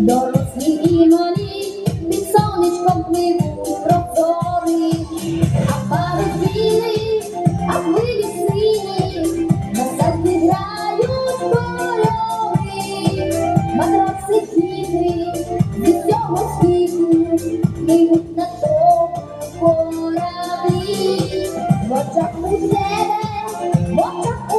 дорослі і малі, під сонечком плив у прозорі, а пари білі, а хвилі сині, на саді грають кольори, матроси хитрі, зі всього світу, бігуть на шоу кораблі, в очах у тебе, в очах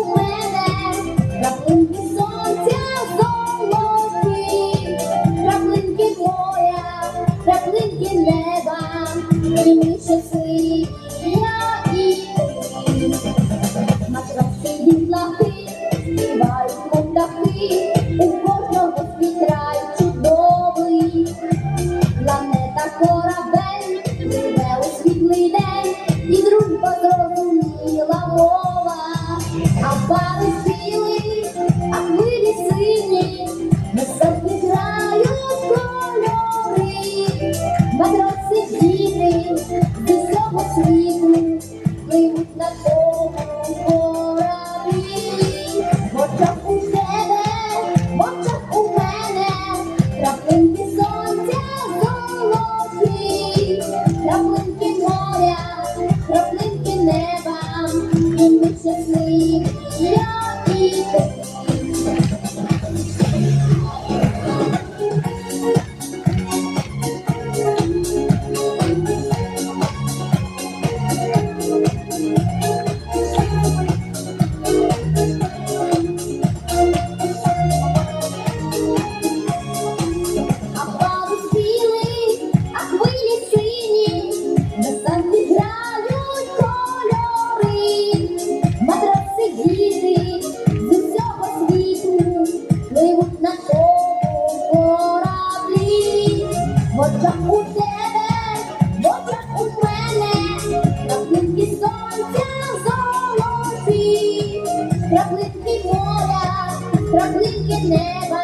неба, мені часи. серця сміх, я і ти. краплинки моря, краплинки неба.